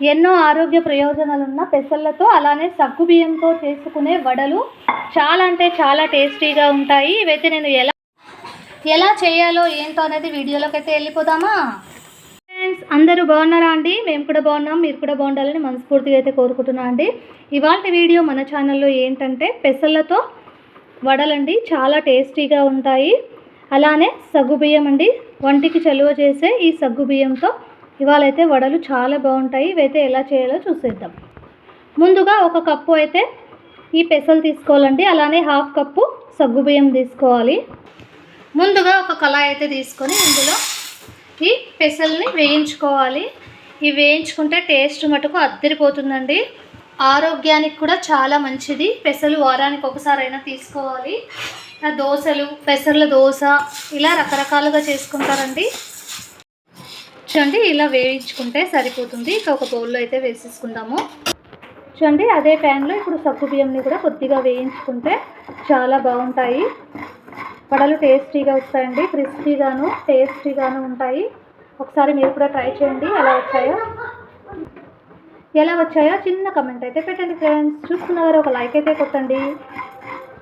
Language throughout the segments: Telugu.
ఎన్నో ఆరోగ్య ప్రయోజనాలున్న పెసర్లతో అలానే సగ్గు బియ్యంతో చేసుకునే వడలు చాలా అంటే చాలా టేస్టీగా ఉంటాయి. ఇవైతే నేను ఎలా ఎలా చేయాలో ఏంటో అనేది వీడియోలోకి అయితే వెళ్ళిపోదామా? ఫ్రెండ్స్ అందరూ బాగున్నారా అండి? మేము కూడా బాగున్నాం మీరు కూడా బాగుండాలని మనస్ఫూర్తిగా అయితే కోరుకుంటున్నా అండి. ఇవాళ వీడియో మన ఛానల్లో ఏంటంటే పెసర్లతో వడలండి చాలా టేస్టీగా ఉంటాయి. అలానే సగ్గు బియ్యం అండి వంటికి చలువ చేసే ఈ సగ్గు ఇవాళ ఇవాళైతే వడలు చాలా బాగుంటాయి. ఇవైతే ఎలా చేయాలో చూసేద్దాం. ముందుగా ఒక కప్పు అయితే ఈ పెసలు తీసుకోవాలండి. అలానే హాఫ్ కప్పు సగ్గుబియ్యం తీసుకోవాలి. ముందుగా ఒక కళాయి అయితే తీసుకొని ఇందులో ఈ పెసల్ని వేయించుకోవాలి. ఇవి వేయించుకుంటే టేస్ట్ మటుకు అద్దరిపోతుందండి. ఆరోగ్యానికి కూడా చాలా మంచిది. పెసలు వారానికి ఒకసారి అయినా తీసుకోవాలి. ఆ దోశలు పెసర్ల దోశ ఇలా రకరకాలుగా చేసుకుంటారండి. చూడండి ఇలా వేయించుకుంటే సరిపోతుంది. ఇక ఒక బౌల్లో అయితే వేసేసుకుందాము. చూడండి అదే ప్యాన్లో ఇప్పుడు సగ్గు బియ్యంని కూడా కొద్దిగా వేయించుకుంటే చాలా బాగుంటాయి. వడలు టేస్టీగా వస్తాయండి క్రిస్పీగాను టేస్టీగాను ఉంటాయి. ఒకసారి మీరు కూడా ట్రై చేయండి ఎలా వచ్చాయో. ఎలా వచ్చాయో చిన్న కమెంట్ అయితే పెట్టండి ఫ్రెండ్స్ చూస్తున్నారు ఒక లైక్ అయితే కొట్టండి.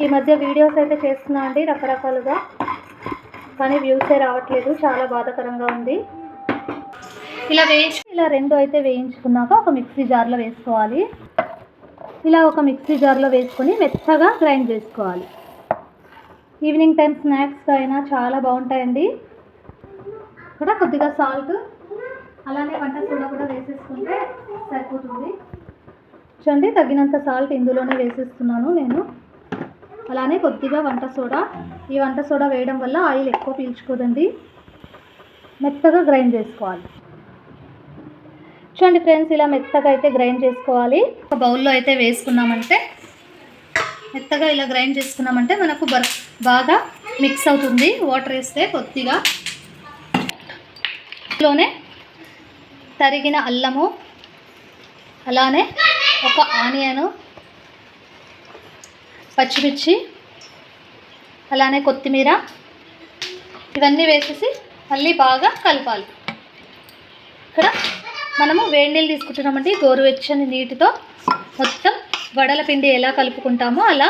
ఈ మధ్య వీడియోస్ అయితే చేస్తున్నా అండి రకరకాలుగా. కానీ వ్యూసే రావట్లేదు చాలా బాధాకరంగా ఉంది. ఇలా వేయించు ఇలా రెండు అయితే వేయించుకున్నాక ఒక మిక్సీ జార్లో వేసుకోవాలి. ఇలా ఒక మిక్సీ జార్లో వేసుకొని మెత్తగా గ్రైండ్ చేసుకోవాలి. ఈవినింగ్ టైం స్నాక్స్ అయినా చాలా బాగుంటాయండి. ఇక్కడ కొద్దిగా సాల్ట్ అలానే వంట సోడా కూడా వేసేసుకుంటే సరిపోతుంది. చూడండి తగినంత సాల్ట్ ఇందులోనే వేసేస్తున్నాను నేను. అలానే కొద్దిగా వంట సోడా. ఈ వంట సోడా వేయడం వల్ల ఆయిల్ ఎక్కువ పీల్చుకోదండి. మెత్తగా గ్రైండ్ చేసుకోవాలి. చూడండి ఫ్రెండ్స్ ఇలా మెత్తగా అయితే గ్రైండ్ చేసుకోవాలి. ఒక బౌల్లో అయితే వేసుకున్నామంటే మెత్తగా ఇలా గ్రైండ్ చేసుకున్నామంటే మనకు బాగా మిక్స్ అవుతుంది. వాటర్ వేస్తే కొద్దిగా లోనే తరిగిన అల్లము అలానే ఒక ఆనియను పచ్చిమిర్చి అలానే కొత్తిమీర ఇవన్నీ వేసేసి మళ్ళీ బాగా కలపాలి. ఇక్కడ మనము వేడి నీళ్ళు తీసుకుంటున్నామండి. గోరువెచ్చని నీటితో మొత్తం వడల పిండి ఎలా కలుపుకుంటామో అలా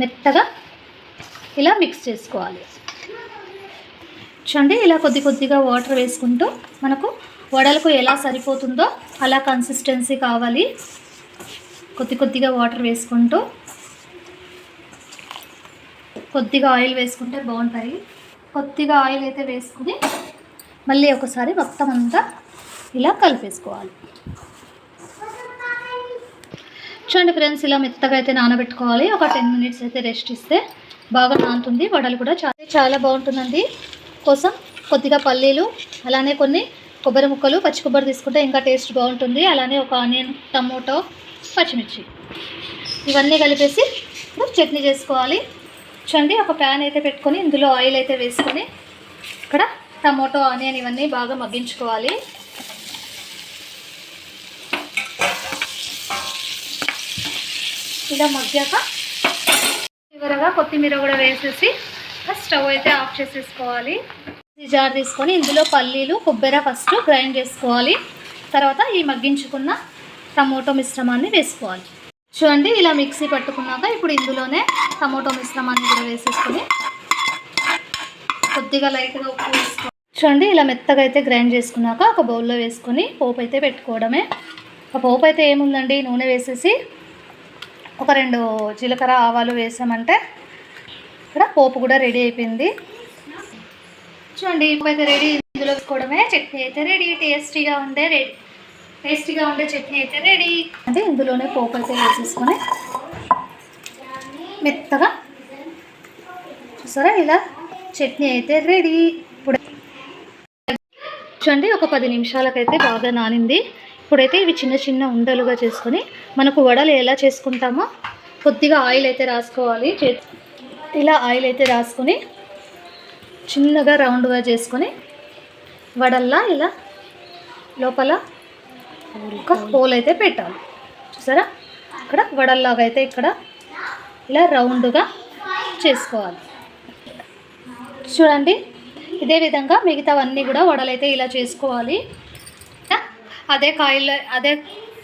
మెత్తగా ఇలా మిక్స్ చేసుకోవాలి. చూడండి ఇలా కొద్ది కొద్దిగా వాటర్ వేసుకుంటూ మనకు వడలకు ఎలా సరిపోతుందో అలా కన్సిస్టెన్సీ కావాలి. కొద్ది కొద్దిగా వాటర్ వేసుకుంటూ కొద్దిగా ఆయిల్ వేసుకుంటే బాగుంటాయి. కొద్దిగా ఆయిల్ అయితే వేసుకుని మళ్ళీ ఒకసారి మొత్తం అంతా ఇలా కలిపేసుకోవాలి. చూడండి ఫ్రెండ్స్ ఇలా మెత్తగా అయితే నానబెట్టుకోవాలి. ఒక టెన్ మినిట్స్ అయితే రెస్ట్ ఇస్తే బాగా నానుతుంది. వడలు కూడా చాలా చాలా బాగుంటుందండి. కోసం కొద్దిగా పల్లీలు అలానే కొన్ని కొబ్బరి ముక్కలు పచ్చి కొబ్బరి తీసుకుంటే ఇంకా టేస్ట్ బాగుంటుంది. అలానే ఒక ఆనియన్ టమోటో పచ్చిమిర్చి. ఇవన్నీ కలిపేసి చట్నీ చేసుకోవాలి. చూడండి ఒక ప్యాన్ అయితే పెట్టుకొని ఇందులో ఆయిల్ అయితే వేసుకొని ఇక్కడ టమోటో ఆనియన్ ఇవన్నీ బాగా మగ్గించుకోవాలి. ఇలా మగ్గాక చివరగా కొత్తిమీర కూడా వేసేసి స్టవ్ అయితే ఆఫ్ చేసేసుకోవాలి. జార్ తీసుకొని ఇందులో పల్లీలు కొబ్బరి ఫస్ట్ గ్రైండ్ చేసుకోవాలి. తర్వాత ఈ మగ్గించుకున్న టమోటో మిశ్రమాన్ని వేసుకోవాలి. చూడండి ఇలా మిక్సీ పట్టుకున్నాక ఇప్పుడు ఇందులోనే టమోటో మిశ్రమాన్ని కూడా వేసేసుకొని కొద్దిగా లైట్గా ఉప్పు వేసుకోవాలి. చూడండి ఇలా మెత్తగా అయితే గ్రైండ్ చేసుకున్నాక ఒక బౌల్లో వేసుకొని పోపు అయితే పెట్టుకోవడమే. ఆ పోపు అయితే ఏముందండి? నూనె వేసేసి ఒక రెండు జీలకర్ర ఆవాలు వేసామంటే ఇక్కడ పోపు కూడా రెడీ అయిపోయింది. చూడండి ఇప్పుడైతే రెడీ ఇందులో వేసుకోవడమే. చట్నీ అయితే రెడీ టేస్టీగా ఉండే రెడీ టేస్టీగా ఉండే చట్నీ అయితే రెడీ. అంటే ఇందులోనే పోపు అయితే వేసేసుకొని మెత్తగా చూసారా ఇలా చట్నీ అయితే రెడీ. ఇప్పుడు చూడండి ఒక పది నిమిషాలకైతే బాగా నానింది. ఇప్పుడైతే ఇవి చిన్న చిన్న ఉండలుగా చేసుకొని మనకు వడలు ఎలా చేసుకుంటామో కొద్దిగా ఆయిల్ అయితే రాసుకోవాలి. చే ఇలా ఆయిల్ అయితే రాసుకొని చిన్నగా రౌండ్గా చేసుకొని వడల్లా ఇలా లోపల ఒక హోల్ అయితే పెట్టాలి. చూసారా? ఇక్కడ వడల్లాగా అయితే ఇక్కడ ఇలా రౌండ్గా చేసుకోవాలి. చూడండి ఇదే విధంగా మిగతావన్నీ కూడా వడలైతే ఇలా చేసుకోవాలి. అదే కాయిల్ అదే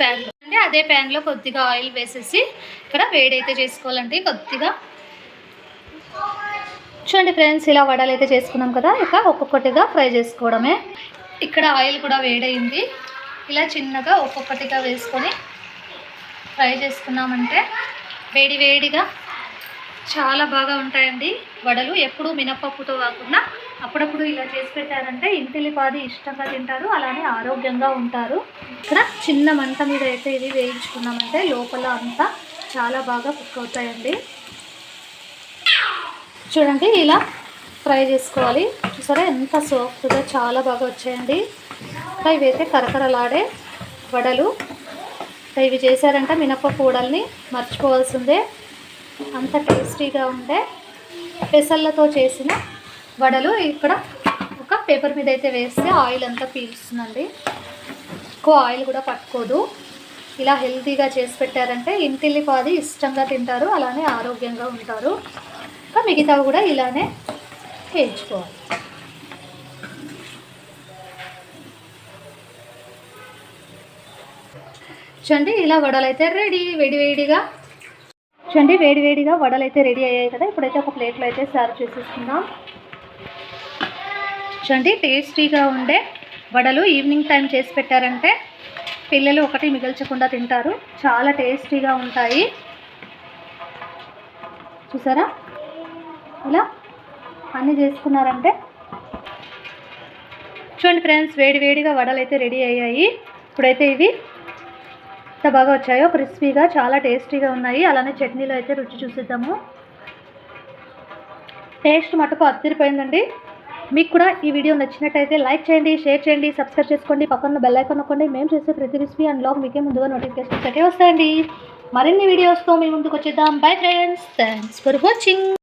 ప్యాన్లో అంటే అదే ప్యాన్లో కొద్దిగా ఆయిల్ వేసేసి ఇక్కడ వేడైతే చేసుకోవాలండి కొద్దిగా. చూడండి ఫ్రెండ్స్ ఇలా వడలు అయితే చేసుకున్నాం కదా ఇక ఒక్కొక్కటిగా ఫ్రై చేసుకోవడమే. ఇక్కడ ఆయిల్ కూడా వేడైంది ఇలా చిన్నగా ఒక్కొక్కటిగా వేసుకొని ఫ్రై చేసుకున్నామంటే వేడి వేడిగా చాలా బాగా ఉంటాయండి వడలు. ఎప్పుడు మినపప్పుతో కాకుండా అప్పుడప్పుడు ఇలా చేసి పెట్టారంటే ఇంటిలిపాది ఇష్టంగా తింటారు అలానే ఆరోగ్యంగా ఉంటారు. ఇక్కడ చిన్న మంట మీద అయితే ఇది వేయించుకున్నామంటే లోపల అంతా చాలా బాగా కుక్ అవుతాయండి. చూడండి ఇలా ఫ్రై చేసుకోవాలి. చూసారా ఎంత సాఫ్ట్గా చాలా బాగా వచ్చాయండి. ఇంకా ఇవైతే కరకరలాడే వడలు. ఇంకా ఇవి చేశారంటే మినపప్పు వడల్ని మర్చిపోవాల్సిందే. అంత టేస్టీగా ఉండే పెసళ్ళతో చేసిన వడలు ఇక్కడ ఒక పేపర్ మీద అయితే వేస్తే ఆయిల్ అంతా పీల్చుతుందండి ఎక్కువ ఆయిల్ కూడా పట్టుకోదు. ఇలా హెల్తీగా చేసి పెట్టారంటే ఇంటిల్లిపాది ఇష్టంగా తింటారు అలానే ఆరోగ్యంగా ఉంటారు. ఇంకా మిగతావి కూడా ఇలానే వేయించుకోవాలి. చూడండి ఇలా వడలు అయితే రెడీ వేడి వేడిగా. చూడండి వేడి వేడిగా వడలు అయితే రెడీ అయ్యాయి కదా ఇప్పుడైతే ఒక ప్లేట్లో అయితే సర్వ్ చేసేసుకుందాం. చూడండి టేస్టీగా ఉండే వడలు ఈవినింగ్ టైం చేసి పెట్టారంటే పిల్లలు ఒకటి మిగల్చకుండా తింటారు. చాలా టేస్టీగా ఉంటాయి. చూసారా? ఇలా అన్నీ చేసుకున్నారంటే చూడండి ఫ్రెండ్స్ వేడివేడిగా వడలు అయితే రెడీ అయ్యాయి. ఇప్పుడైతే ఇవి ఎంత బాగా వచ్చాయో క్రిస్పీగా చాలా టేస్టీగా ఉన్నాయి. అలానే చట్నీలో అయితే రుచి చూసిద్దాము. టేస్ట్ మటుకు అత్తిరిపోయిందండి మీకు కూడా ఈ వీడియో నచ్చినట్టయితే లైక్ చేయండి షేర్ చేయండి సబ్స్క్రైబ్ చేసుకోండి పక్కన బెల్ ఐకాన్ నొక్కండి. మేము చేసే ప్రతి రెసిపీ అండ్ బ్లాగ్ మీకే ముందుగా నోటిఫికేషన్ అయితే వస్తాయండి. మరిన్ని వీడియోస్తో మీ ముందుకు వచ్చేద్దాం. Bye friends thanks for watching